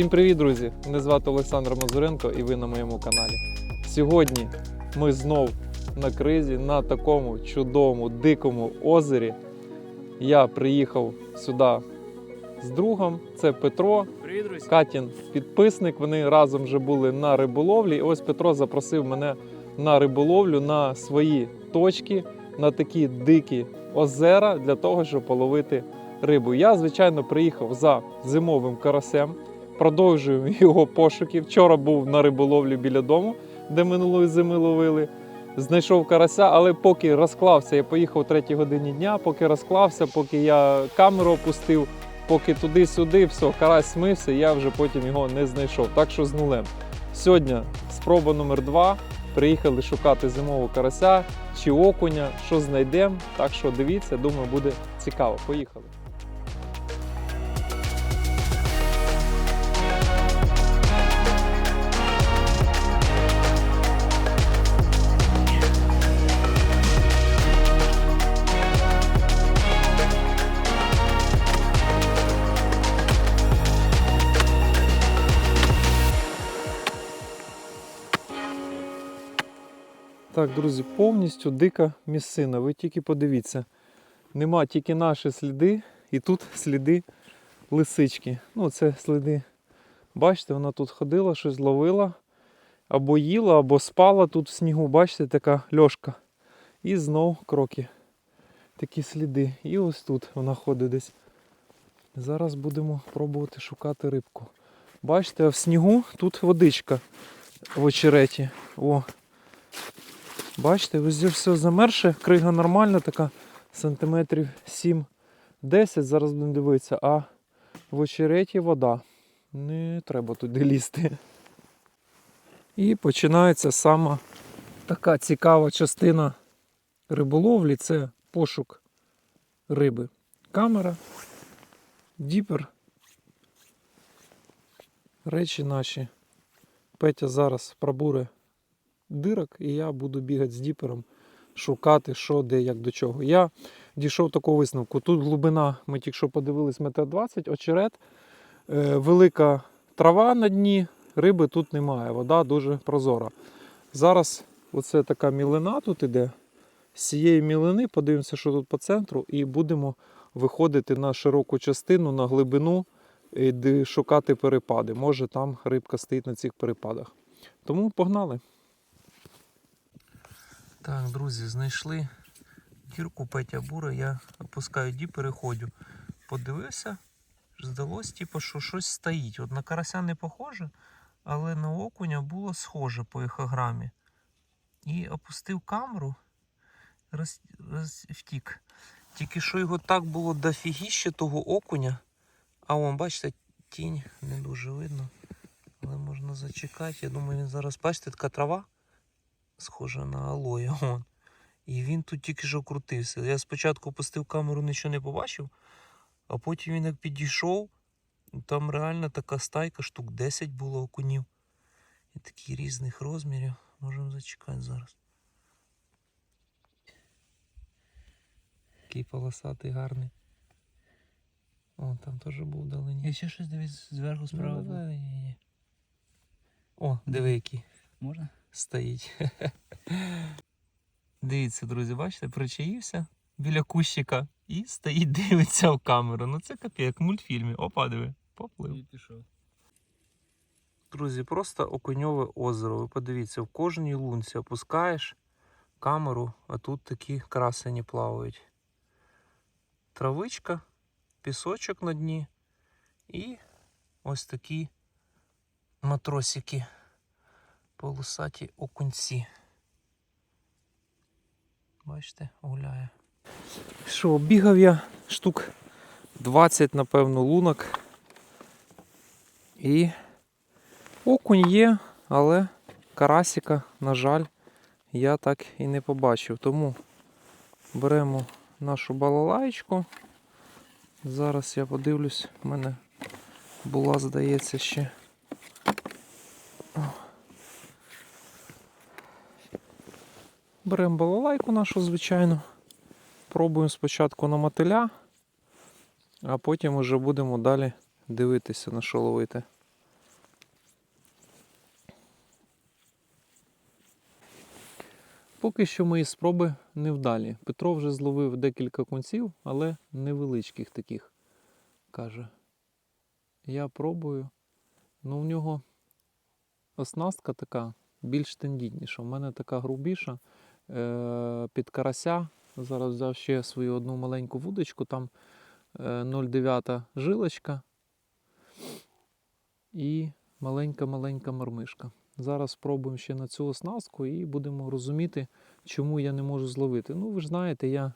Всім привіт, друзі! Мене звати Олександр Мазуренко і ви на моєму каналі. Сьогодні ми знов на кризі на такому чудовому дикому озері. Я приїхав сюди з другом. Це Петро, Привіт, друзі. Катін підписник. Вони разом вже були на риболовлі. І ось Петро запросив мене на риболовлю на свої точки, на такі дикі озера для того, щоб половити рибу. Я, звичайно, приїхав за зимовим карасем. Продовжуємо його пошуки. Вчора був на риболовлі біля дому, де минулої зими ловили. Знайшов карася, але поки розклався, я поїхав 3 годині дня, поки розклався, поки я камеру опустив, поки туди-сюди, все, карась смився, я вже потім його не знайшов. Так що з нулем. Сьогодні спроба номер два. Приїхали шукати зимового карася чи окуня, що знайдемо. Так що дивіться, думаю, буде цікаво. Поїхали. Так, друзі, повністю дика місцина. Ви тільки подивіться. Нема тільки наші сліди, і тут сліди лисички. Ну, це сліди. Бачите, вона тут ходила, щось ловила, або їла, або спала тут в снігу. Бачите, така льошка. І знов кроки. Такі сліди. І ось тут вона ходить десь. Зараз будемо пробувати шукати рибку. Бачите, а в снігу тут водичка в очереті. О, Бачите, везде все замерше, крига нормальна, така сантиметрів 7-10. Зараз будемо дивитися, а в очереті вода. Не треба туди лізти. І починається сама така цікава частина риболовлі це пошук риби. Камера, діпер. Речі наші. Петя зараз пробуре дирок, і я буду бігати з діпером, шукати, що, де, як до чого. Я дійшов такого висновку. Тут глибина, ми тільки що подивились, метр 20, очерет, е, велика трава на дні, риби тут немає, вода дуже прозора. Зараз оце така мілина тут іде. З цієї мілини подивимося, що тут по центру, і будемо виходити на широку частину, на глибину, і шукати перепади. Може там рибка стоїть на цих перепадах. Тому погнали. Так, друзі, знайшли дірку Петя Бура, я опускаю ді, переходжу. Подивився, здалось, типу, що щось стоїть. От на карася не похоже, але на окуня було схоже по ехограмі. І опустив камеру, роз, роз, втік. Тільки що його так було дофігіще того окуня. А вон, бачите, тінь не дуже видно. Але можна зачекати. Я думаю, він зараз, бачите, така трава схожа на алоє. Вон. І він тут тільки що крутився. Я спочатку опустив камеру, нічого не побачив, а потім він як підійшов, там реально така стайка, штук 10 було окунів. І такі різних розмірів. Можемо зачекати зараз. Такий полосатий гарний. О, там теж був вдалині. І ще щось дивись зверху справа. Ну, ні, ні. О, диви який Можна? Стоїть. Дивіться, друзі, бачите, причаївся біля кущика і стоїть, дивиться в камеру. Ну це капі, як в мультфільмі. Опа, диви, поплив. І пішов. Друзі, просто окуньове озеро. Ви подивіться, в кожній лунці опускаєш камеру, а тут такі красені плавають. Травичка, пісочок на дні і ось такі матросики. Полосаті окунці. Бачите, гуляє. Що, бігав я штук 20, напевно, лунок. І окунь є, але карасика, на жаль, я так і не побачив. Тому беремо нашу балалаєчку. Зараз я подивлюсь, в мене була, здається, ще. Беремо балалайку нашу, звичайно. Пробуємо спочатку на мотиля, а потім вже будемо далі дивитися на що ловити. Поки що мої спроби не вдалі. Петро вже зловив декілька кунців, але невеличких таких. Каже, я пробую. Ну в нього оснастка така більш тендітніша. У мене така грубіша. Е, під карася. Зараз взяв ще свою одну маленьку вудочку, там е, 0,9 жилочка і маленька-маленька мармишка. Зараз спробуємо ще на цю оснастку і будемо розуміти, чому я не можу зловити. Ну, ви ж знаєте, я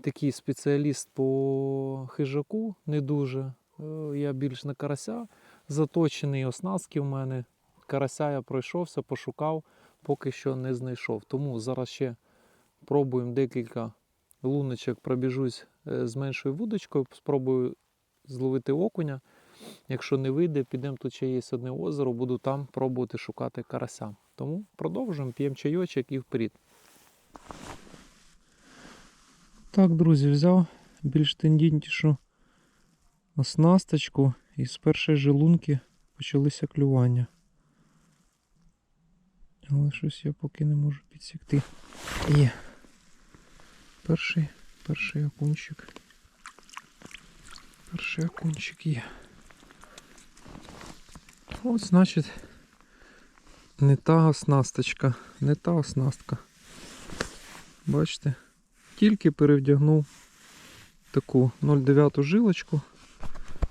такий спеціаліст по хижаку, не дуже. Е, Я більш на карася заточений, оснастки в мене. Карася я пройшовся, пошукав, поки що не знайшов. Тому зараз ще пробуємо декілька луночок, пробіжусь е, з меншою вудочкою, спробую зловити окуня. Якщо не вийде, підемо тут ще є одне озеро, буду там пробувати шукати карася. Тому продовжуємо, п'ємо чайочок і вперед. Так, друзі, взяв більш тендітнішу оснасточку і з першої жилунки почалися клювання. Але щось я поки не можу підсікти. Є. Перший, перший окунчик. Перший окунчик є. От, значить, не та оснасточка, не та оснастка. Бачите? Тільки перевдягнув таку 0,9 жилочку,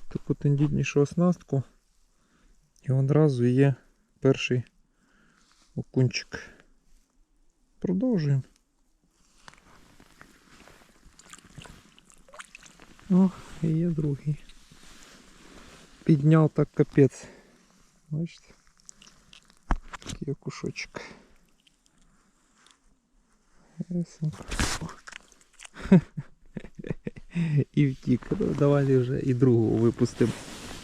таку тендітнішу оснастку. І одразу є перший окунчик. Продовжуємо. О, і є другий. Підняв так капець. Бачите? Такий окушочок. Ясненько. О. І втік. Ну, давайте вже і другого випустимо.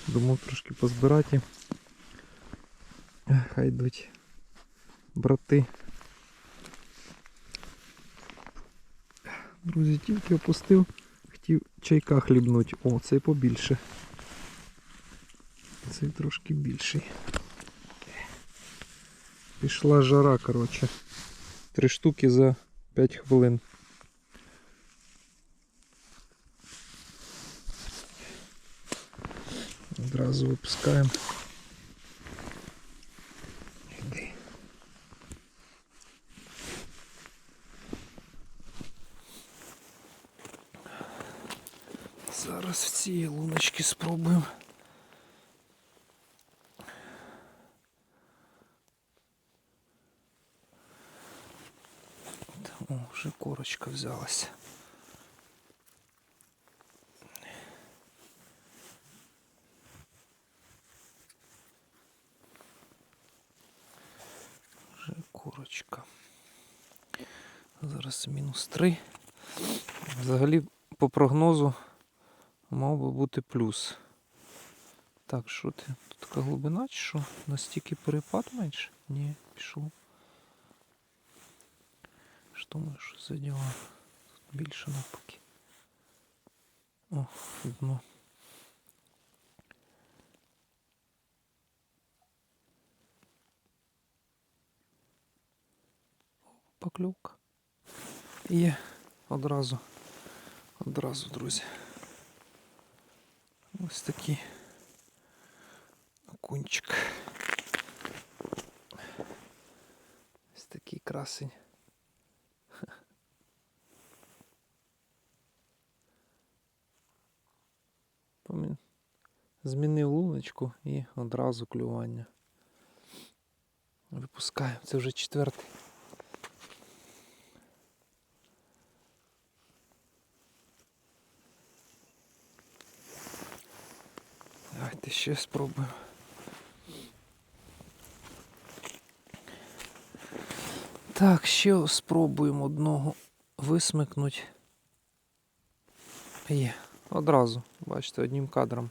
Думав трошки позбирати. Ех, Хай йдуть Брати. Друзі, тільки опустив, хотів чайка хлібнуть. О, цей побільше. Цей трошки більший. Пішла жара, коротше. Три штуки за 5 хвилин. Одразу випускаємо. Зараз в ці луночки спробуємо. О, вже корочка взялася. Вже корочка. Зараз мінус 3. Взагалі, по прогнозу, мав би бути плюс. Так, що ти? Тут така глибина чи що? Настільки перепад менше? Ні, пішов. Що ми що за діла? Тут більше навпаки. О, дно. Поклювка. Є одразу. Одразу, друзі. Ось такий окунчик. Ось такий красень. Змінив луночку і одразу клювання. Випускаємо. Це вже четвертий. Ще спробуємо. Так, ще спробуємо одного висмикнути. Є, одразу, бачите, одним кадром.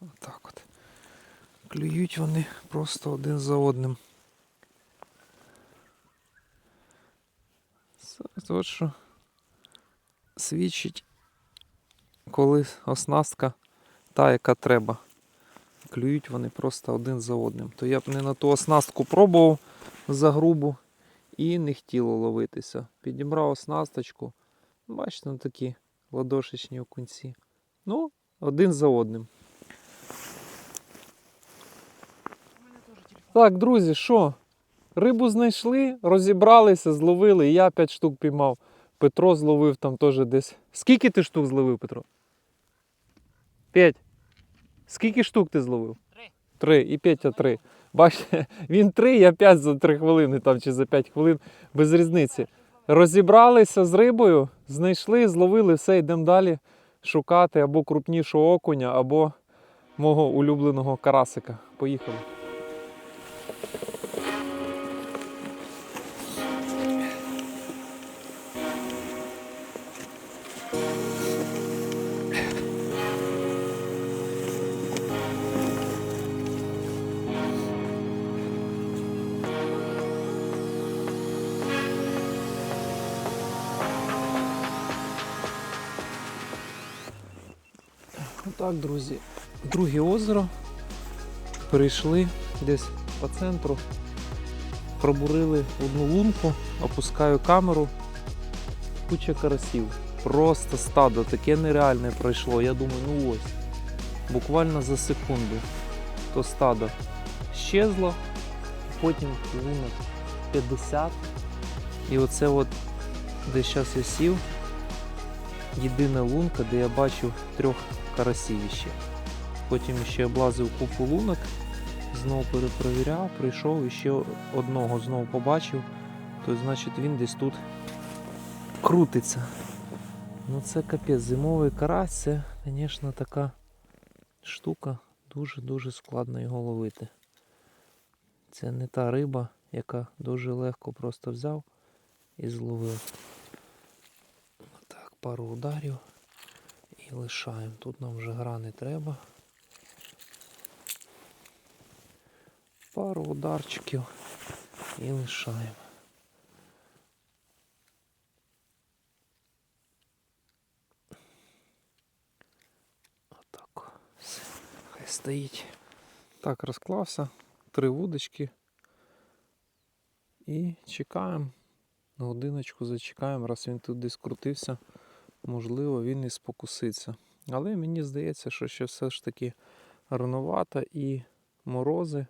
Отак от. Клюють вони просто один за одним. Це от що свідчить коли оснастка та, яка треба. клюють вони просто один за одним. То я б не на ту оснастку пробував за грубу і не хотіло ловитися. Підібрав оснасточку. Бачите, ну такі ладошечні окунці. Ну, один за одним. Так, друзі, що? Рибу знайшли, розібралися, зловили. І я 5 штук піймав. Петро зловив там теж десь. Скільки ти штук зловив, Петро? П'ять. Скільки штук ти зловив? Три. Три. І Петя три. Бачите, він три, я п'ять за три хвилини там, чи за п'ять хвилин, без різниці. Розібралися з рибою, знайшли, зловили, все, йдемо далі шукати або крупнішого окуня, або мого улюбленого карасика. Поїхали. Отак, друзі, друге озеро. Перейшли десь по центру, пробурили одну лунку, опускаю камеру, куча карасів. Просто стадо, таке нереальне пройшло. Я думаю, ну ось. Буквально за секунду то стадо щезло, потім лунок 50. І оце от, де зараз я сів, єдина лунка, де я бачив трьох карасів. Потім ще облазив купу лунок, знову перепровіряв, прийшов і ще одного знову побачив, то значить він десь тут крутиться. Ну це капець, зимовий карась, це, звісно, така штука, дуже-дуже складно його ловити. Це не та риба, яка дуже легко просто взяв і зловив. Так, пару ударів і лишаємо. Тут нам вже гра не треба. Пару ударчиків і лишаємо. Отак. Все. Хай стоїть. Так, розклався. Три вудочки. І чекаємо. На годиночку зачекаємо, раз він тут десь крутився, можливо, він і спокуситься. Але мені здається, що ще все ж таки рановато і морози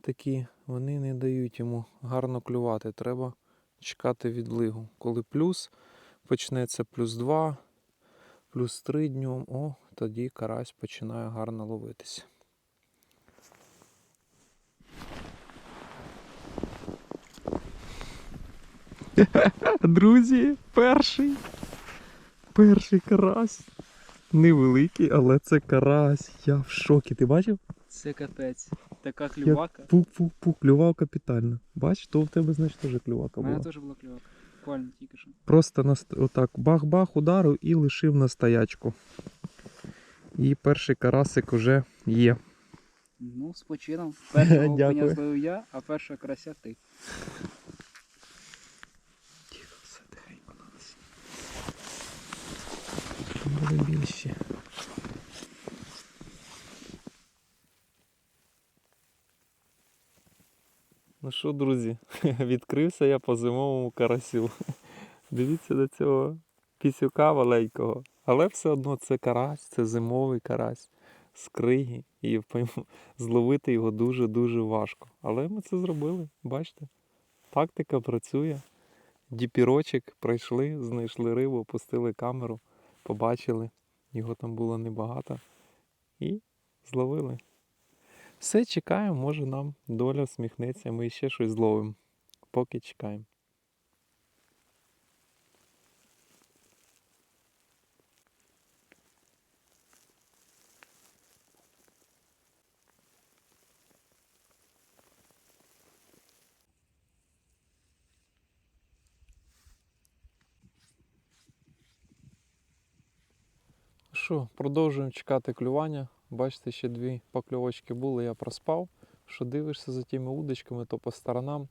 такі, вони не дають йому гарно клювати. Треба чекати відлигу. Коли плюс почнеться плюс 2, плюс 3 днем, о, тоді карась починає гарно ловитися. Друзі, перший. Перший карась. Невеликий, але це карась. Я в шокі. Ти бачив? Це капець. Така клювака. Пук-пук-пук, клював капітально. Бач, то в тебе, значить, теж клювака була. У мене теж була клювака. Буквально тільки що. Просто на, отак бах-бах ударив і лишив на стоячку. І перший карасик уже є. Ну, з почином. Першого Дякую. коня зловив я, а першого карася ти. Тихо, все тихенько на нас. Більші. Ну що, друзі, відкрився я по зимовому карасю. Дивіться до цього пісюка маленького. Але все одно це карась, це зимовий карась з криги. І пойму, зловити його дуже-дуже важко. Але ми це зробили, бачите? Тактика працює. Діпірочок пройшли, знайшли рибу, опустили камеру, побачили. Його там було небагато. І зловили. Все, чекаємо, може нам доля всміхнеться, ми ще щось зловимо. Поки чекаємо. Що, продовжуємо чекати клювання. Бачите, ще дві покльовочки були, я проспав. Що дивишся за тими удочками, то по сторонам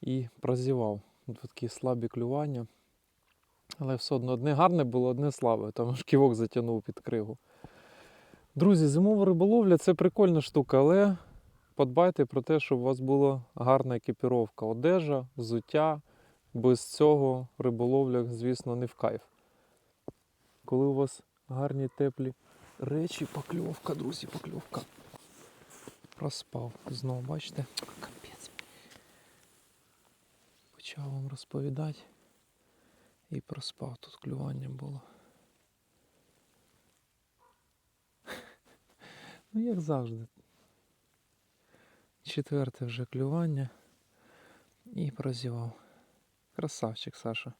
і прозівав. Такі слабі клювання. Але все одно одне гарне було, одне слабе. Там аж ківок затягнув під кригу. Друзі, зимова риболовля це прикольна штука, але подбайте про те, щоб у вас була гарна екіпіровка, одежа, взуття. Без цього риболовля, звісно, не в кайф. Коли у вас гарні теплі речі, покльовка, друзі, покльовка. Проспав. Знову, бачите? Капець. Почав вам розповідати. І проспав. Тут клювання було. Ну, як завжди. Четверте вже клювання. І прозівав. Красавчик, Саша.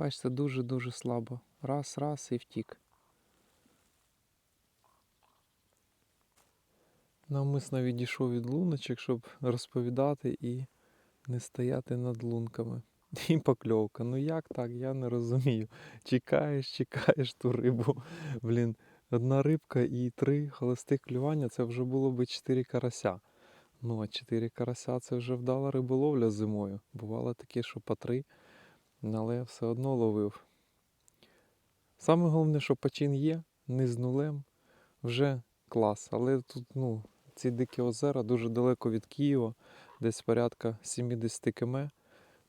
Бачите, дуже-дуже слабо. Раз, раз і втік. Навмисно відійшов від луночок, щоб розповідати і не стояти над лунками. І покльовка. Ну як так? Я не розумію. Чекаєш, чекаєш ту рибу. Блін, одна рибка і три холостих клювання це вже було би чотири карася. Ну, а чотири карася це вже вдала риболовля зимою. Бувало таке, що по три, але все одно ловив. Саме головне, що почин є, не з нулем, вже клас. Але тут, ну, ці дикі озера дуже далеко від Києва, десь порядка 70 км.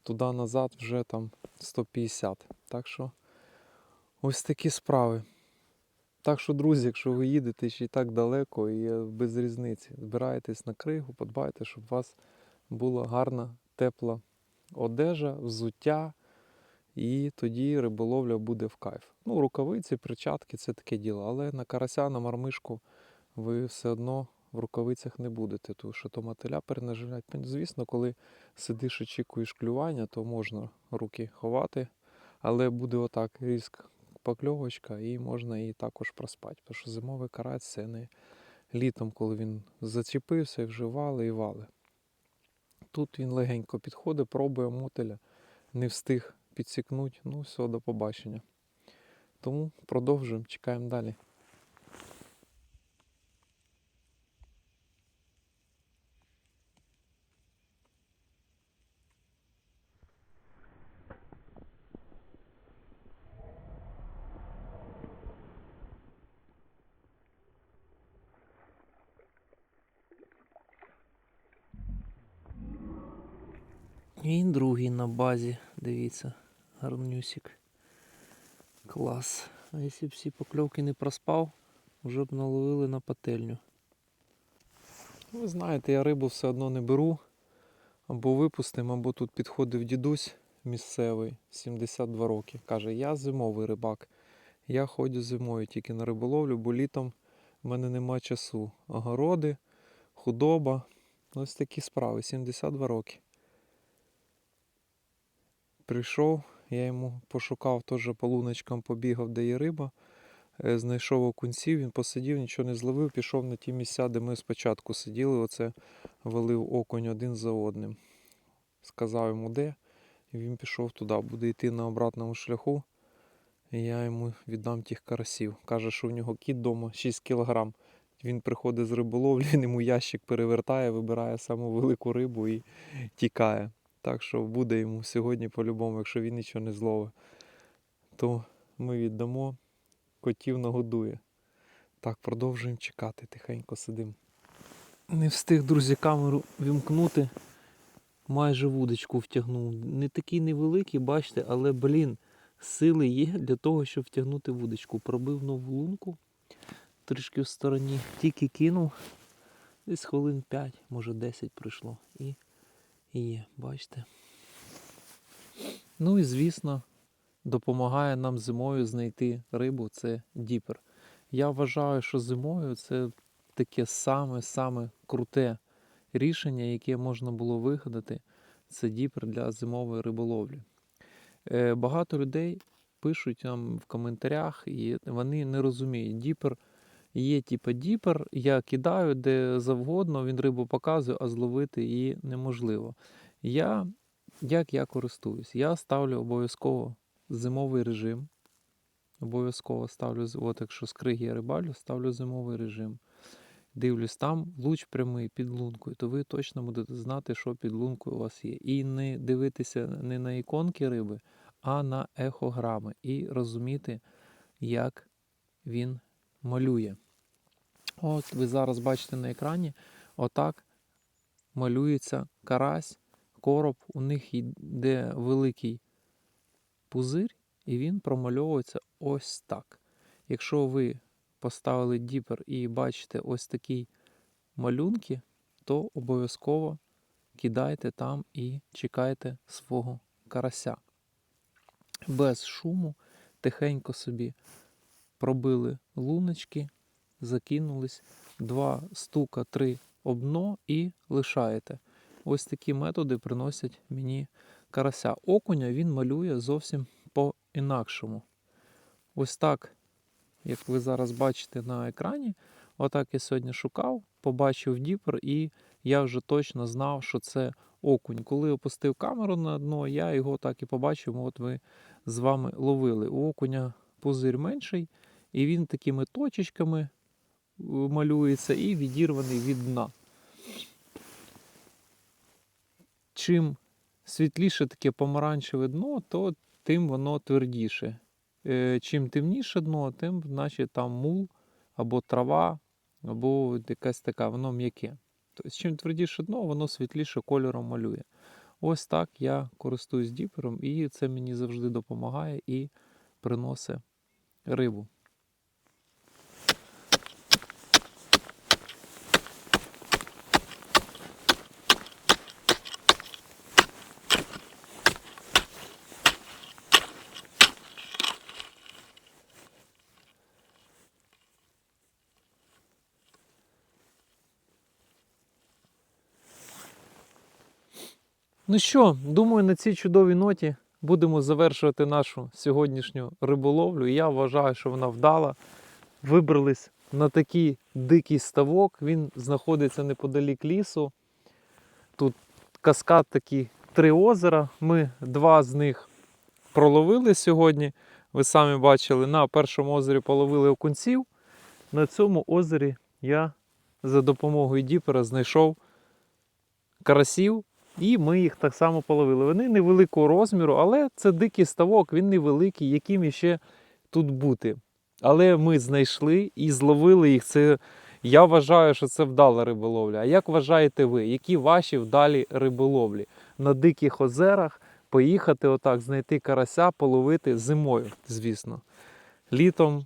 Туди назад вже там 150. Так що ось такі справи. Так що, друзі, якщо ви їдете ще й так далеко і без різниці, збираєтесь на кригу, подбайте, щоб у вас була гарна, тепла одежа, взуття, і тоді риболовля буде в кайф. Ну, рукавиці, перчатки це таке діло, але на карася, на мармишку ви все одно в рукавицях не будете, тому що то мотиля перенаживлять. Звісно, коли сидиш, очікуєш клювання, то можна руки ховати, але буде отак різк покльовочка, і можна її також проспати. Тому що зимовий карась це не літом, коли він зачепився і вже вали і вали. Тут він легенько підходить, пробує мотиля, не встиг підсікнути. Ну, все, до побачення. Тому продовжуємо, чекаємо далі. І другий на базі, дивіться, гарнюсик. Клас. А якщо б всі покльовки не проспав, вже б наловили на пательню. Ви знаєте, я рибу все одно не беру. Або випустимо, або тут підходив дідусь місцевий, 72 роки. Каже, я зимовий рибак. Я ходжу зимою тільки на риболовлю, бо літом в мене нема часу. Огороди, худоба. Ось такі справи, 72 роки. Прийшов, я йому пошукав теж по луночкам, побігав, де є риба. Е, Знайшов окунців, він посидів, нічого не зловив, пішов на ті місця, де ми спочатку сиділи, оце валив окунь один за одним. Сказав йому де, і він пішов туди, буде йти на обратному шляху. І я йому віддам тих карасів. Каже, що в нього кіт вдома 6 кілограм. Він приходить з риболовлі, він йому ящик перевертає, вибирає саму велику рибу і тікає. Так що буде йому сьогодні по-любому, якщо він нічого не зловить, то ми віддамо, котів нагодує. Так, продовжуємо чекати, тихенько сидимо. Не встиг, друзі, камеру вімкнути. Майже вудочку втягнув. Не такий невеликий, бачите, але, блін, сили є для того, щоб втягнути вудочку. Пробив нову лунку трішки в стороні, тільки кинув. Десь хвилин 5, може 10 пройшло. І є, бачите. Ну і звісно, допомагає нам зимою знайти рибу це діпер. Я вважаю, що зимою це таке саме-саме круте рішення, яке можна було вигадати. Це діпер для зимової риболовлі. Е, Багато людей пишуть нам в коментарях, і вони не розуміють. Діпер є типа діпер, я кидаю де завгодно, він рибу показує, а зловити її неможливо. Я, як я користуюсь? Я ставлю обов'язково зимовий режим. Обов'язково ставлю, от якщо з я рибалю, ставлю зимовий режим. Дивлюсь, там луч прямий під лункою, то ви точно будете знати, що під лункою у вас є. І не дивитися не на іконки риби, а на ехограми і розуміти, як він малює. От ви зараз бачите на екрані, отак малюється карась, короб, у них йде великий пузир, і він промальовується ось так. Якщо ви поставили діпер і бачите ось такі малюнки, то обов'язково кидайте там і чекайте свого карася. Без шуму, тихенько собі пробили луночки, закинулись, два стука, три обно і лишаєте. Ось такі методи приносять мені карася. Окуня він малює зовсім по-інакшому. Ось так, як ви зараз бачите на екрані, отак я сьогодні шукав, побачив діпер, і я вже точно знав, що це окунь. Коли опустив камеру на дно, я його так і побачив. От ви з вами ловили. У окуня пузир менший, і він такими точечками е, малюється і відірваний від дна. Чим світліше таке помаранчеве дно, то тим воно твердіше. Е, Чим темніше дно, тим значить там мул або трава, або якась така, воно м'яке. Тобто, чим твердіше дно, воно світліше кольором малює. Ось так я користуюсь діпером, і це мені завжди допомагає і приносить рибу. Ну що, думаю, на цій чудовій ноті будемо завершувати нашу сьогоднішню риболовлю. Я вважаю, що вона вдала. Вибрались на такий дикий ставок. Він знаходиться неподалік лісу. Тут каскад такі три озера. Ми два з них проловили сьогодні. Ви самі бачили, на першому озері половили окунців. На цьому озері я за допомогою діпера знайшов карасів. І ми їх так само половили. Вони невеликого розміру, але це дикий ставок, він невеликий, яким іще тут бути. Але ми знайшли і зловили їх. Це, я вважаю, що це вдала риболовля. А як вважаєте ви, які ваші вдалі риболовлі? На диких озерах поїхати отак, знайти карася, половити зимою, звісно. Літом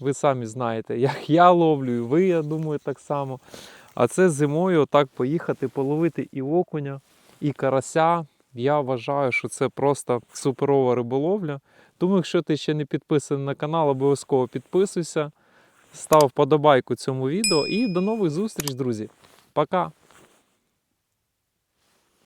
ви самі знаєте, як я ловлю, і ви, я думаю, так само. А це зимою отак поїхати половити і окуня, і карася. Я вважаю, що це просто суперова риболовля. Тому, якщо ти ще не підписаний на канал, обов'язково підписуйся, став вподобайку цьому відео і до нових зустріч, друзі. Пока!